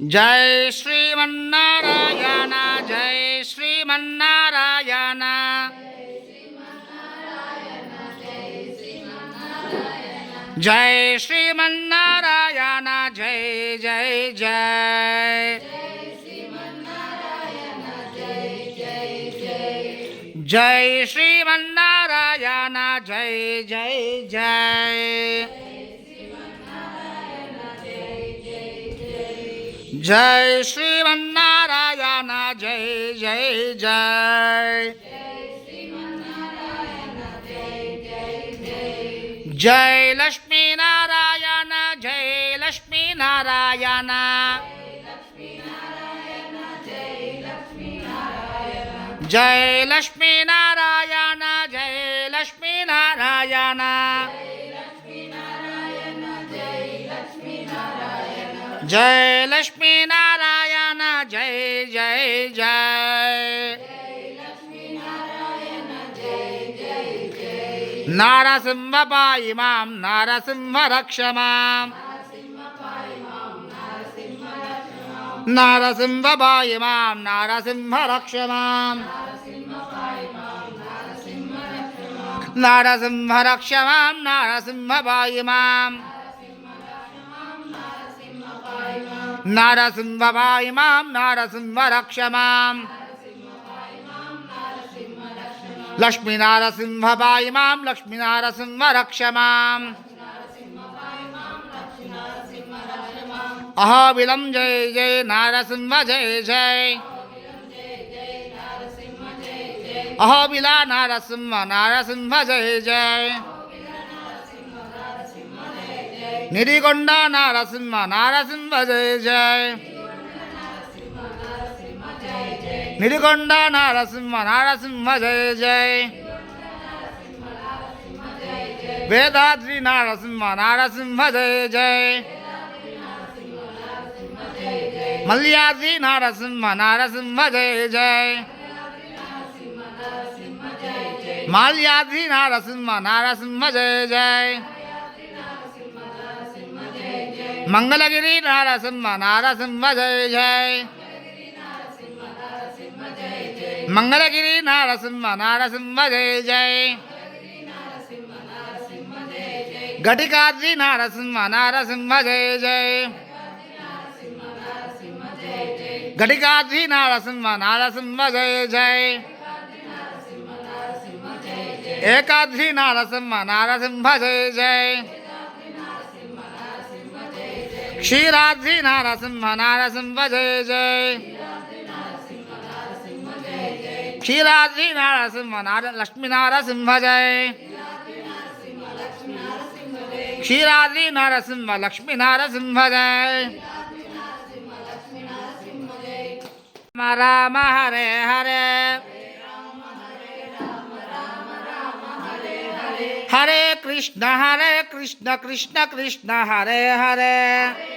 జై శ్రీమన్నారాయణ జై శ్రీమన్నారాయణ జై శ్రీమన్నారాయణ జై జై జై జై శ్రీమన్నారాయణ జై జై జై जय श्रीमन्नारायण, जय जय जय। जय लक्ष्मी नारायण जय लक्ष्मी नारायण जय लक्ष्मी नारायण जय लक्ष्मी नारायण जय लक्ष्मी नारायण, जय जय जय। नारसिंह पाई माम नारसिंह रक्ष माम नारसिंह पाई माम नारसिंह रक्ष माम नारसिंह रक्ष माम नारसिंह पायि माम् నారసింహవాయి మాం నారసింహరక్షమాం లక్ష్మీనారసింహవాయి మాం లక్ష్మీనారసింహరక్షమాం అహోబిలం జయ జయ నారసింహ జయ జయ అహోబిలా నారసింహ నారసింహ జయ జయ నిరిగొండ నారసింహ నారసింహ జయ జయ నిరిగొండ నారసింహ నారసింహ జయ జయ వేదాద్రి నారసింహ నారసింహ జయ జయ మల్యాద్రి నారసింహ నారసింహ జయ జయ మాల్యాద్రి నారసింహ నారసింహ జయ జయ मंगलगिरी नारसिंह नारसिंह जय जय। मंगलगिरी नारसिंह नारसिंह जय जय। घटिकाद्री नारसिंह नारसिंह जय जय। घटिकाद्री नारसिंह नारसिंह जय जय। एकाद्री नारसिंह नारसिंह जय जय। क्षीराद्री नारसिंह नारसिंह जय जय। क्षीराद्री नारसिंह नार लक्ष्मी नारसिंह जय। क्षीराद्री नारसिंह लक्ष्मी नारसिंह जय। राम हरे हरे। हरे कृष्ण हरे कृष्ण कृष्ण कृष्ण हरे हरे।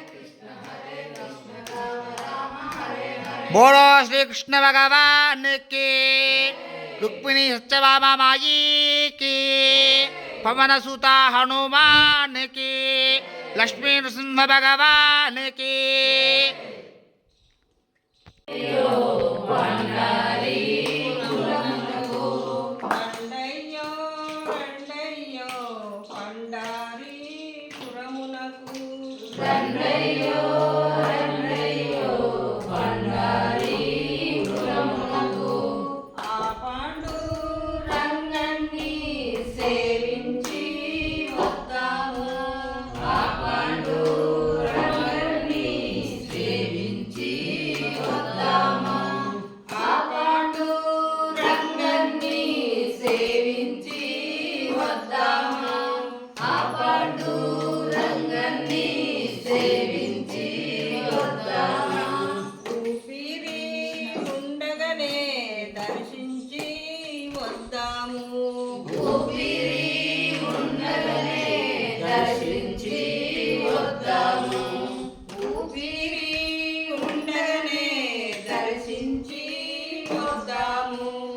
बोलो श्री कृष्ण भगवान की रुक्मिणी सत्यभामा माई की पवन सुता हनुमान की लक्ष्मी नृसिंह भगवान की Thank you. Te rodamos.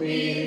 be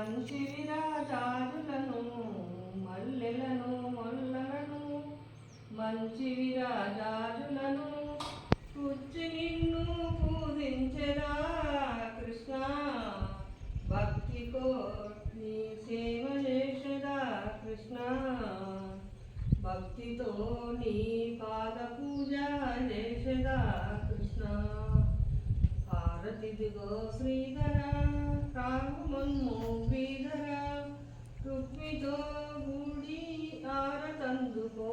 మంచి విరాజాజులను మల్లెలను మొల్లలను మంచి విరాజాజులను కూర్చి నిన్ను పూజించరా కృష్ణ. భక్తితో నీ సేవ చేసరా కృష్ణ. భక్తితో నీ పాద పూజ చేసదా కృష్ణ. హారతిదిగో శ్రీధరా. ಕಾಮುಮನ್ನು ಬೀದರ ರುಕ್ಮಿದೋ ಗುಡಿ ಆರ ತಂದುಕೋ